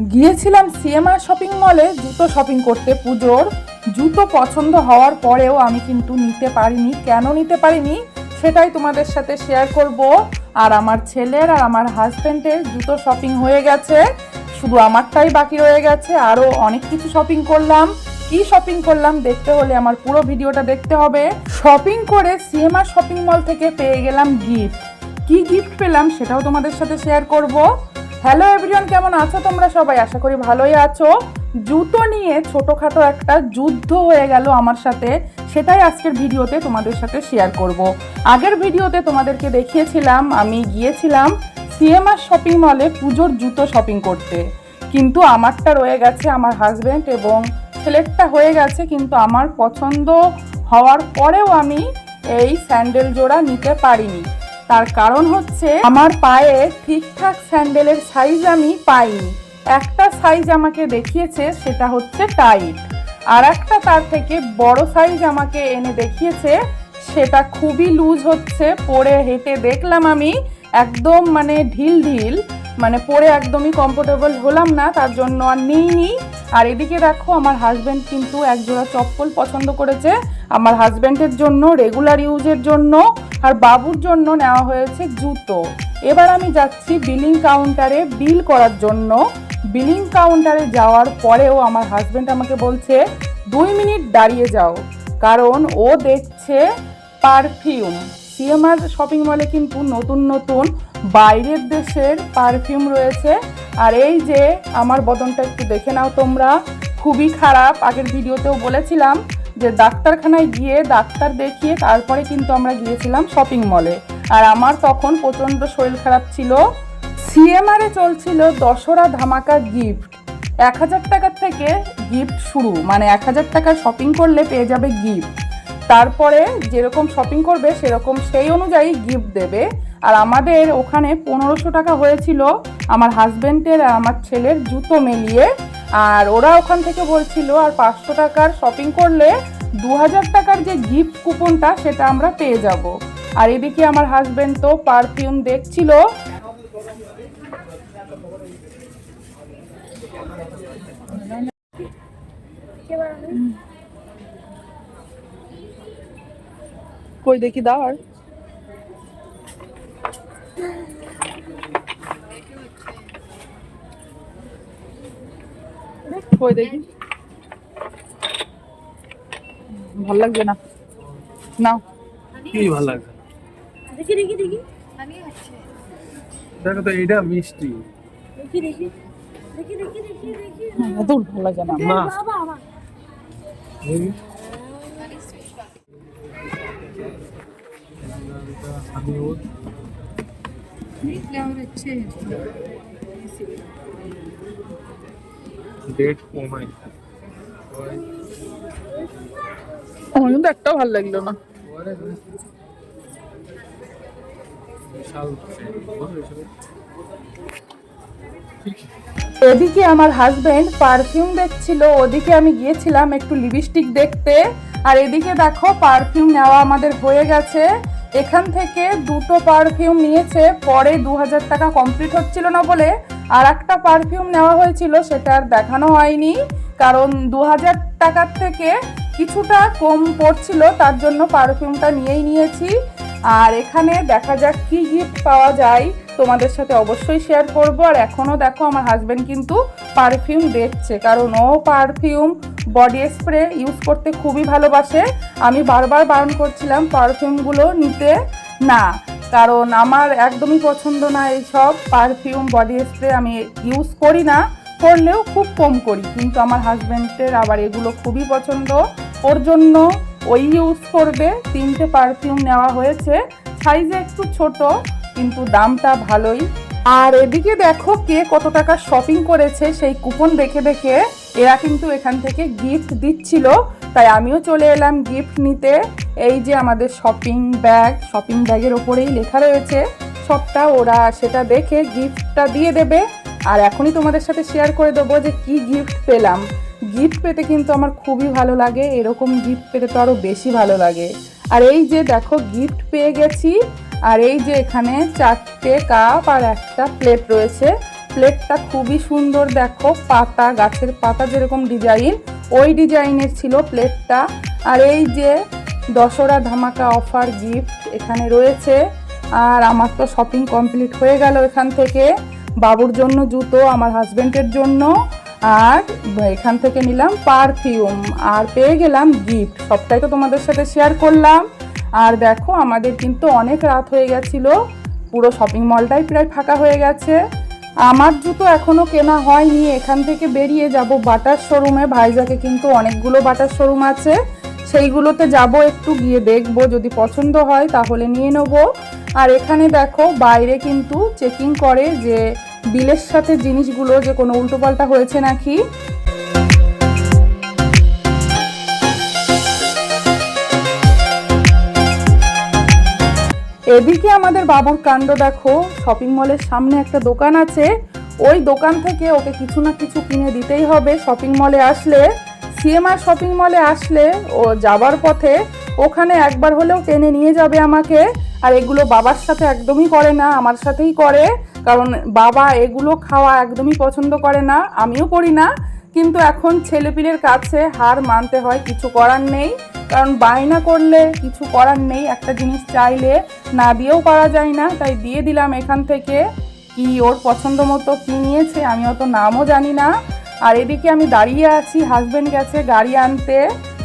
গিয়েছিলাম CMR shopping মলে জুতো শপিং করতে। পুজোর জুতো পছন্দ হওয়ার পরেও আমি কিন্তু নিতে পারিনি। কেন নিতে পারিনি? সেটাই তোমাদের সাথে শেয়ার করব। আর আমার ছেলের আর আমার হাজব্যান্ডের জুতো শপিং হয়ে গেছে। শুধু আমারটাই বাকি রয়ে গেছে। আরও অনেক কিছু শপিং করলাম। কি শপিং করলাম দেখতে হলে আমার পুরো ভিডিওটা দেখতে হবে। শপিং করে সিএমআর শপিং মল থেকে পেয়ে গেলাম গিফট কি গিফট পেলাম সেটাও তোমাদের সাথে শেয়ার করব। হ্যালো এভরিওয়ান কেমন আছো তোমরা সবাই? আশা করি ভালোই আছো। জুতো নিয়ে ছোটোখাটো একটা যুদ্ধ হয়ে গেল আমার সাথে। সেটাই আজকের ভিডিওতে তোমাদের সাথে শেয়ার করব। আগের ভিডিওতে তোমাদেরকে দেখিয়েছিলাম, আমি গিয়েছিলাম সিএমআর শপিং মলে পুজোর জুতো শপিং করতে। কিন্তু আমারটা রয়ে গেছে আমার হাজব্যান্ড এবং ছেলেরটা হয়ে গেছে, কিন্তু আমার পছন্দ হওয়ার পরেও আমি এই স্যান্ডেল জোড়া নিতে পারিনি। তার কারণ হচ্ছে আমার পায়ে ঠিকঠাক স্যান্ডেলের সাইজ আমি পাইনি। একটা সাইজ আমাকে দেখিয়েছে, সেটা হচ্ছে টাইট আর একটা তার থেকে বড় সাইজ আমাকে এনে দেখিয়েছে, সেটা খুবই লুজ হচ্ছে। পরে হেঁটে দেখলাম আমি, একদম মানে ঢিল ঢিল মানে পরে একদমই কমফোর্টেবল হলাম না, তার জন্য আর নিইনি। আর এদিকে দেখো, আমার হাজব্যান্ড কিন্তু একজোড়া চপ্পল পছন্দ করেছে। আমার হাজব্যান্ডের জন্য রেগুলার ইউজের জন্য আর বাবুর জন্য নেওয়া হয়েছে জুতো। এবার আমি যাচ্ছি বিলিং কাউন্টারে বিল করার জন্য। বিলিং কাউন্টারে যাওয়ার পরেও আমার হাজব্যান্ড আমাকে বলছে, দুই মিনিট দাঁড়িয়ে যাও। কারণ ও দেখছে পারফিউম সিএমআর শপিং মলে কিন্তু নতুন নতুন বাইরের দেশের পারফিউম রয়েছে। আর এই যে আমার বদনটা একটু দেখে নাও তোমরা। খুবই খারাপ। আগের ভিডিওতেও বলেছিলাম যে ডাক্তারখানায় গিয়ে ডাক্তার দেখিয়ে তারপরে কিন্তু আমরা গিয়েছিলাম শপিং মলে আর আমার তখন প্রচণ্ড শরীর খারাপ ছিল। সিএমআরে চলছিল দশরা ধামাকা গিফট এক হাজার টাকার থেকে গিফট শুরু। মানে এক হাজার টাকার শপিং করলে পেয়ে যাবে গিফট তারপরে যেরকম শপিং করবে, সেরকম সেই অনুযায়ী গিফট দেবে। আর আমাদের ওখানে পনেরোশো টাকা হয়েছিল আমার হাজব্যান্ডের আর আমার ছেলের জুতো মিলিয়ে। আর ওরা ওখান থেকে বলছিল, আর পাঁচশো টাকার শপিং করলে দু হাজার টাকার যে গিফট কুপনটা সেটা আমরা পেয়ে যাব। আর এদিকে আমার হাজব্যান্ড তো পারফিউম দেখছিল। কই দেখি দাও আর। কই দেখি। ভালো লাগছে না? নাও। কি ভালো লাগছে? দেখি দেখি দেখি। দেখো তো এটা মিষ্টি। দেখি দেখি। দেখি দেখি দেখি দেখি। এত ভালো লাগছে না। না বাবা। আমি ও ডেট আমার কিন্তু একটাও ভালো লাগল না। এদিকে আমার হাজবেন্ড পারফিউম দেখছিল ওদিকে আমি গিয়েছিলাম একটু লিপস্টিক দেখতে। আর এদিকে দেখো পারফিউম নেওয়া আমাদের হয়ে গেছে। এখান থেকে দুটো পারফিউম নিয়েছে পরে দু হাজার টাকা কমপ্লিট হচ্ছিল না বলে আর একটা পারফিউম নেওয়া হয়েছিল, সেটা আর দেখানো হয়নি, কারণ দু হাজার টাকার থেকে কিছুটা কম পড়ছিল, তার জন্য পারফিউমটা নিয়েই নিয়েছি। আর এখানে দেখা যাক কি গিফট পাওয়া যায়, তোমাদের সাথে অবশ্যই শেয়ার করব। আর এখনও দেখো, আমার হাজব্যান্ড কিন্তু পারফিউম দেখছে, কারণ ও পারফিউম বডি স্প্রে ইউজ করতে খুবই ভালোবাসে। আমি বারবার বারণ করছিলাম পারফিউমগুলো নিতে না। কারণ আমার একদমই পছন্দ না এইসব পারফিউম বডি স্প্রে আমি ইউজ করি না, করলেও খুব কম করি। কিন্তু আমার হাজব্যান্ডের আবার এগুলো খুবই পছন্দ। ওর জন্য ওই ইউজ করবে। তিনটে পারফিউম নেওয়া হয়েছে। সাইজে একটু ছোট, কিন্তু দামটা ভালোই। আর এদিকে দেখো কে কত টাকা শপিং করেছে, সেই কুপন দেখে দেখে এরা কিন্তু এখান থেকে গিফট দিচ্ছিল। তাই আমিও চলে এলাম গিফট নিতে। এই যে আমাদের শপিং ব্যাগ শপিং ব্যাগের ওপরেই লেখা রয়েছে, সবটা ওরা সেটা দেখে গিফটটা দিয়ে দেবে। আর এখনই তোমাদের সাথে শেয়ার করে দেবো যে কি গিফট পেলাম। গিফট পেতে কিন্তু আমার খুবই ভালো লাগে, এরকম গিফট পেতে তো আরও বেশি ভালো লাগে। আর এই যে দেখো গিফট পেয়ে গেছি, আর এই যে এখানে চারটে কাপ আর একটা প্লেট রয়েছে। প্লেটটা খুবই সুন্দর দেখো, পাতা, গাছের পাতা যেরকম ডিজাইন ওই ডিজাইনের ছিল প্লেটটা আর এই যে দশরা ধামাকা অফার গিফট এখানে রয়েছে। আর আমার তো শপিং কমপ্লিট হয়ে গেল এখান থেকে। বাবুর জন্য জুতো, আমার হাজবেন্ডের জন্য। আর এখান থেকে নিলাম পারফিউম আর পেয়ে গেলাম গিফট সবটাই তো তোমাদের সাথে শেয়ার করলাম। আর দেখো, আমাদের কিন্তু অনেক রাত হয়ে গেছিল। পুরো শপিং মলটাই প্রায় ফাঁকা হয়ে গেছে। আমার জুতো এখনও কেনা হয়নি। এখান থেকে বেরিয়ে যাব বাটার শোরুমে ভাইজাকে কিন্তু অনেকগুলো বাটার শোরুম আছে। সেইগুলোতে যাব, একটু গিয়ে দেখব। যদি পছন্দ হয় তাহলে নিয়ে নেব। আর এখানে দেখো, বাইরে কিন্তু চেকিং করে যে বিলের সাথে জিনিসগুলো যে কোনো উল্টোপাল্টা হয়েছে নাকি। এদিকে আমাদের বাবুর কাণ্ড দেখো শপিং মলের সামনে একটা দোকান আছে। ওই দোকান থেকে ওকে কিছু না কিছু কিনে দিতেই হবে। শপিং মলে আসলে সিএমআর শপিং মলে আসলে ও যাবার পথে ওখানে একবার হলেও টেনে নিয়ে যাবে আমাকে। আর এগুলো বাবার সাথে একদমই করে না, আমার সাথেই করে। কারণ বাবা এগুলো খাওয়া একদমই পছন্দ করে না, আমিও করি না। কিন্তু এখন ছেলেপিলের কাছে হার মানতে হয়, কিছু করার নেই। কারণ বায়না করলে কিছু করার নেই, একটা জিনিস চাইলে না দিয়েও পারা যায় না। তাই দিয়ে দিলাম এখান থেকে। কি ওর পছন্দ মতো, কি নিয়েছে, আমি অত নামও জানি না। আর এদিকে আমি দাঁড়িয়ে আছি হাজবেন্ড গেছে গাড়ি আনতে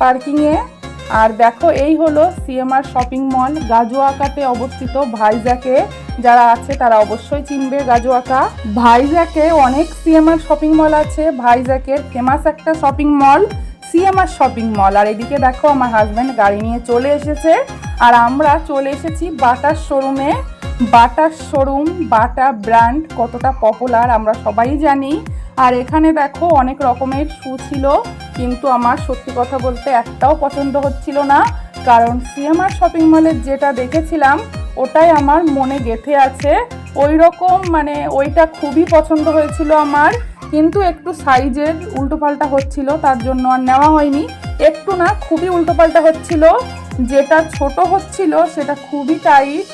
পার্কিংয়ে আর দেখো, এই হলো সিএমআর শপিং মল গাজুয়াকাতে অবস্থিত ভাইজাকে যারা আছে তারা অবশ্যই চিনবে গাজুয়াকা। ভাইজাকে অনেক সিএমআর শপিং মল আছে। ভাইজাকের ফেমাস একটা shopping mall CMR shopping mall আর এদিকে দেখো, আমার হাজব্যান্ড গাড়ি নিয়ে চলে এসেছে। আর আমরা চলে এসেছি বাটার শোরুমে বাটার শোরুম বাটা ব্র্যান্ড কতটা পপুলার আমরা সবাই জানি। আর এখানে দেখো অনেক রকমের শু ছিল, কিন্তু আমার সত্যি কথা বলতে একটাও পছন্দ হচ্ছিল না। কারণ সিএমআর শপিং মলের যেটা দেখেছিলাম, ওটাই আমার মনে গেঁথে আছে। ওই রকম মানে ওইটা খুবই পছন্দ হয়েছিল আমার, কিন্তু একটু সাইজের উল্টোপাল্টা হচ্ছিল, তার জন্য আর নেওয়া হয়নি। একটু না খুবই উল্টোপাল্টা হচ্ছিল, যেটা ছোট হচ্ছিল সেটা খুবই টাইট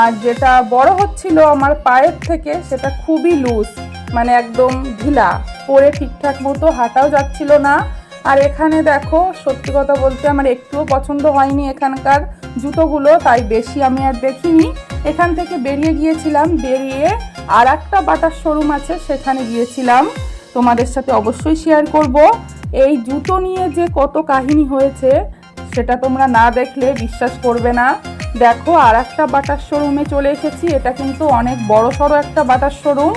আর যেটা বড় হচ্ছিল আমার পায়ের থেকে সেটা খুবই লুজ মানে একদম ঢিলা, পরে ঠিকঠাক মতো হাঁটাও যাচ্ছিল না। আর এখানে দেখো, সত্যি কথা বলতে আমার একটুও পছন্দ হয়নি এখানকার জুতোগুলো, তাই বেশি আমি আর দেখিনি। এখান থেকে বেরিয়ে গিয়েছিলাম, বেরিয়ে আর একটা বাটার শোরুম আছে, সেখানে গিয়েছিলাম। তোমাদের সাথে অবশ্যই শেয়ার করব। এই জুতো নিয়ে যে কত কাহিনী হয়েছে, সেটা তোমরা না দেখলে বিশ্বাস করবে না। দেখো আর একটা বাটার শোরুমে চলে এসেছি, এটা কিন্তু অনেক বড় সড়ো একটা বাটার শোরুম।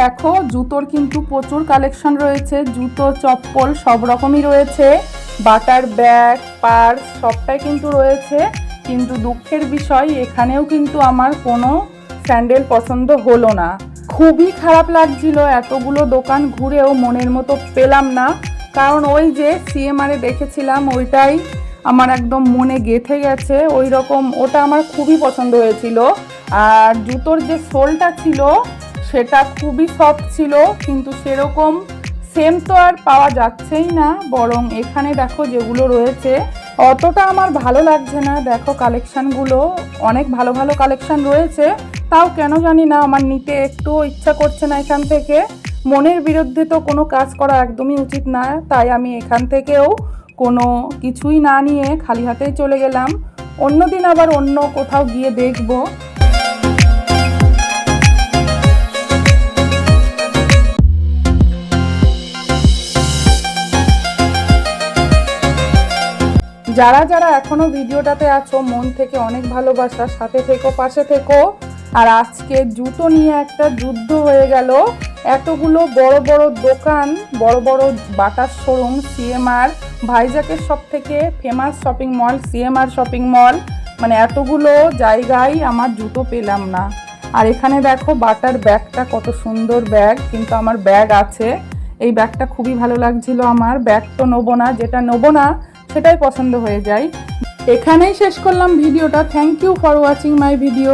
দেখো, জুতোর কিন্তু প্রচুর কালেকশন রয়েছে। জুতো, চপ্পল সব রকমই রয়েছে। বাটার ব্যাগ, পার্স সবটাই কিন্তু রয়েছে। কিন্তু দুঃখের বিষয়, এখানেও কিন্তু আমার কোনো স্যান্ডেল পছন্দ হলো না। খুবই খারাপ লাগছিল এতগুলো দোকান ঘুরেও মনের মতো পেলাম না। কারণ ওই যে সিএমআরে দেখেছিলাম, ওইটাই আমার একদম মনে গেঁথে গেছে। ওই রকম ওটা আমার খুবই পছন্দ হয়েছিল। আর জুতোর যে সোলটা ছিল সেটা খুবই সফট ছিল, কিন্তু সেরকম সেম তো আর পাওয়া যাচ্ছেই না, বরং এখানে দেখো যেগুলো রয়েছে, অতটা আমার ভালো লাগছে না। দেখো কালেকশানগুলো অনেক ভালো ভালো কালেকশান রয়েছে। তাও কেন জানি না, আমার নিতে একটু ইচ্ছা করছে না এখান থেকে। মনের বিরুদ্ধে তো কোনো কাজ করা একদমই উচিত না, তাই আমি এখান থেকেও কোনো কিছুই না নিয়ে খালি হাতেই চলে গেলাম। অন্যদিন আবার অন্য কোথাও গিয়ে দেখব। যারা যারা এখনও ভিডিওটাতে আছো, মন থেকে অনেক ভালোবাসা, সাথে থেকো, পাশে থেকো। আর আজকে জুতো নিয়ে একটা যুদ্ধ হয়ে গেল। এতগুলো বড় বড় দোকান, বড় বড় বাটার শোরুম সিএমআর ভাইজাকের সব থেকে famous shopping mall CMR shopping mall মানে এতগুলো জায়গায় আমার জুতো পেলাম না। আর এখানে দেখো বাটার ব্যাগটা কত সুন্দর ব্যাগ, কিন্তু আমার ব্যাগ আছে। এই ব্যাগটা খুবই ভালো লাগছিল আমার। ব্যাগ তো নেব না, যেটা নেব না সেটাই পছন্দ হয়ে যায়। এখানেই শেষ করলাম ভিডিওটা। Thank you for watching my video